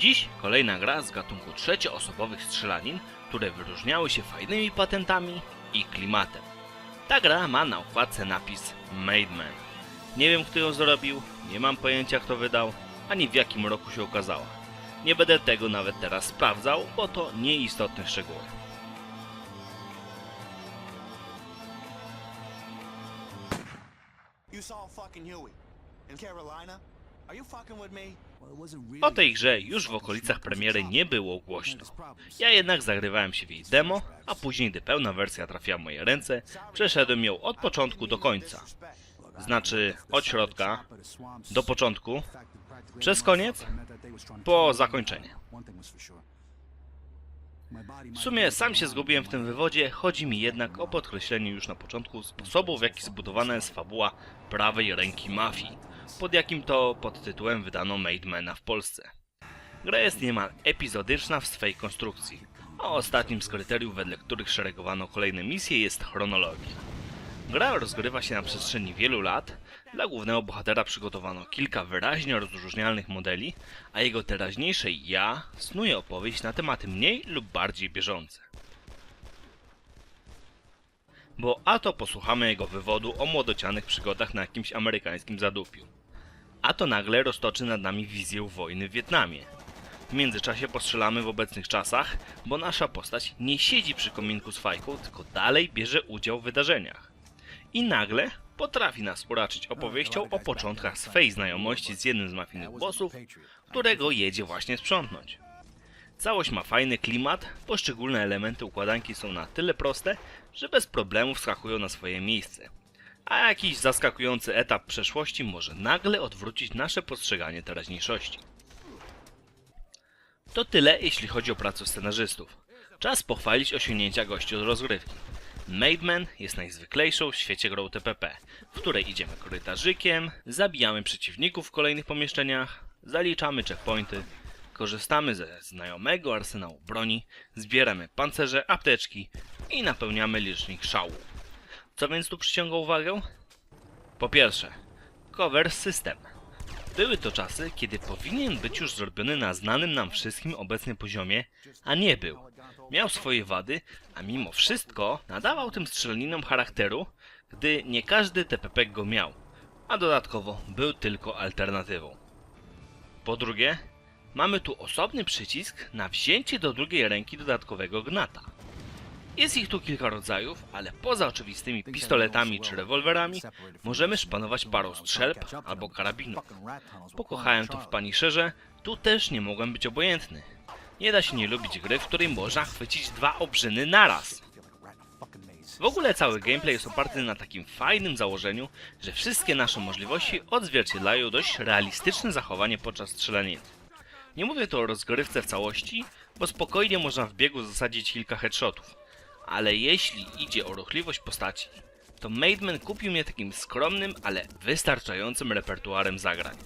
Dziś kolejna gra z gatunku trzecioosobowych strzelanin, które wyróżniały się fajnymi patentami i klimatem. Ta gra ma na okładce napis Made Man. Nie wiem kto ją zrobił, nie mam pojęcia kto wydał, ani w jakim roku się ukazała. Nie będę tego nawet teraz sprawdzał, bo to nieistotne szczegóły. You saw fucking Huey. In Carolina? Are you fucking with me? O tej grze już w okolicach premiery nie było głośno. Ja jednak zagrywałem się w jej demo, a później, gdy pełna wersja trafiła w moje ręce, przeszedłem ją od początku do końca. Znaczy od środka do początku, przez koniec, po zakończenie. W sumie sam się zgubiłem w tym wywodzie, chodzi mi jednak o podkreślenie już na początku sposobu, w jaki zbudowana jest fabuła prawej ręki mafii, pod jakim to podtytułem wydano Mademana w Polsce. Gra jest niemal epizodyczna w swej konstrukcji, a ostatnim z kryteriów, wedle których szeregowano kolejne misje jest chronologia. Gra rozgrywa się na przestrzeni wielu lat, dla głównego bohatera przygotowano kilka wyraźnie rozróżnialnych modeli, a jego teraźniejsze ja snuje opowieść na tematy mniej lub bardziej bieżące. Bo a to posłuchamy jego wywodu o młodocianych przygodach na jakimś amerykańskim zadupiu. A to nagle roztoczy nad nami wizję wojny w Wietnamie. W międzyczasie postrzelamy w obecnych czasach, bo nasza postać nie siedzi przy kominku z fajką, tylko dalej bierze udział w wydarzeniach. I nagle potrafi nas uraczyć opowieścią o początkach swej znajomości z jednym z mafijnych bossów, którego jedzie właśnie sprzątnąć. Całość ma fajny klimat, poszczególne elementy układanki są na tyle proste, że bez problemu wskakują na swoje miejsce. A jakiś zaskakujący etap przeszłości może nagle odwrócić nasze postrzeganie teraźniejszości. To tyle, jeśli chodzi o pracę scenarzystów. Czas pochwalić osiągnięcia gości od rozgrywki. Maidman jest najzwyklejszą w świecie grą TPP, w której idziemy korytarzykiem, zabijamy przeciwników w kolejnych pomieszczeniach, zaliczamy checkpointy, korzystamy ze znajomego arsenału broni, zbieramy pancerze, apteczki i napełniamy licznik szału. Co więc tu przyciąga uwagę? Po pierwsze, cover system. Były to czasy, kiedy powinien być już zrobiony na znanym nam wszystkim obecnie poziomie, a nie był. Miał swoje wady, a mimo wszystko nadawał tym strzelaninom charakteru, gdy nie każdy TPP go miał, a dodatkowo był tylko alternatywą. Po drugie, mamy tu osobny przycisk na wzięcie do drugiej ręki dodatkowego gnata. Jest ich tu kilka rodzajów, ale poza oczywistymi pistoletami czy rewolwerami możemy szpanować parą strzelb albo karabinów. Pokochałem to w Punisherze, tu też nie mogłem być obojętny. Nie da się nie lubić gry, w której można chwycić dwa obrzyny naraz. W ogóle cały gameplay jest oparty na takim fajnym założeniu, że wszystkie nasze możliwości odzwierciedlają dość realistyczne zachowanie podczas strzelaniny. Nie mówię tu o rozgrywce w całości, bo spokojnie można w biegu zasadzić kilka headshotów. Ale jeśli idzie o ruchliwość postaci, to Maidman kupił mnie takim skromnym, ale wystarczającym repertuarem zagrań.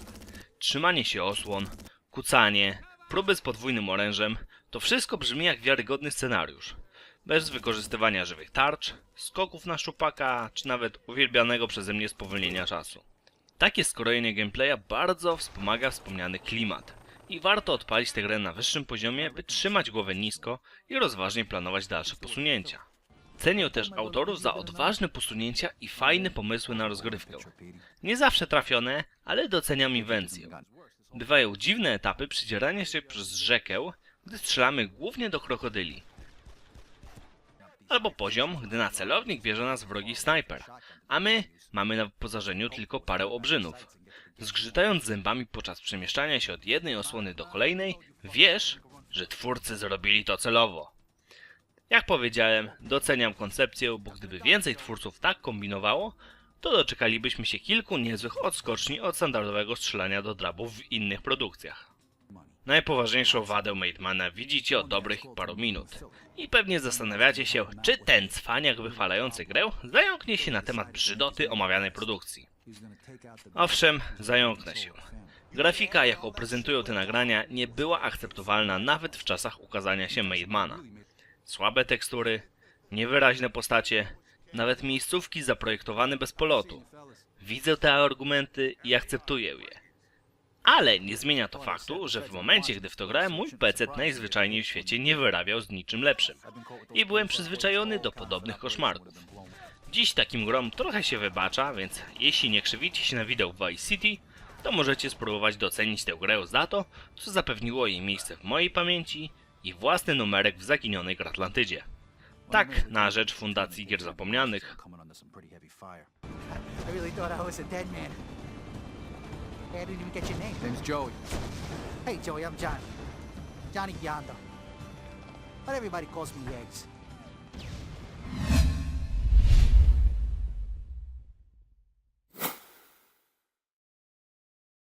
Trzymanie się osłon, kucanie, próby z podwójnym orężem, to wszystko brzmi jak wiarygodny scenariusz. Bez wykorzystywania żywych tarcz, skoków na szczupaka, czy nawet uwielbianego przeze mnie spowolnienia czasu. Takie skrojenie gameplaya bardzo wspomaga wspomniany klimat. I warto odpalić tę grę na wyższym poziomie, by trzymać głowę nisko i rozważnie planować dalsze posunięcia. Cenię też autorów za odważne posunięcia i fajne pomysły na rozgrywkę. Nie zawsze trafione, ale doceniam inwencję. Bywają dziwne etapy przydzierania się przez rzekę, gdy strzelamy głównie do krokodyli. Albo poziom, gdy na celownik bierze nas wrogi snajper, a my mamy na pozażeniu tylko parę obrzynów. Zgrzytając zębami podczas przemieszczania się od jednej osłony do kolejnej, wiesz, że twórcy zrobili to celowo. Jak powiedziałem, doceniam koncepcję, bo gdyby więcej twórców tak kombinowało, to doczekalibyśmy się kilku niezłych odskoczni od standardowego strzelania do drabów w innych produkcjach. Najpoważniejszą wadę Maidmana widzicie od dobrych paru minut. I pewnie zastanawiacie się, czy ten cwaniak wychwalający grę zająknie się na temat brzydoty omawianej produkcji. Owszem, zająknę się. Grafika, jaką prezentują te nagrania, nie była akceptowalna nawet w czasach ukazania się Maidmana. Słabe tekstury, niewyraźne postacie, nawet miejscówki zaprojektowane bez polotu. Widzę te argumenty i akceptuję je. Ale nie zmienia to faktu, że w momencie, gdy w to grałem, mój PC najzwyczajniej w świecie nie wyrabiał z niczym lepszym. I byłem przyzwyczajony do podobnych koszmarów. Dziś takim grom trochę się wybacza, więc jeśli nie krzywicie się na widok w Vice City, to możecie spróbować docenić tę grę za to, co zapewniło jej miejsce w mojej pamięci i własny numerek w zaginionej Gratlantydzie. Tak, na rzecz Fundacji Gier Zapomnianych. Hey, Joey. I'm Johnny. Johnny Biondo. But everybody calls me Eggs.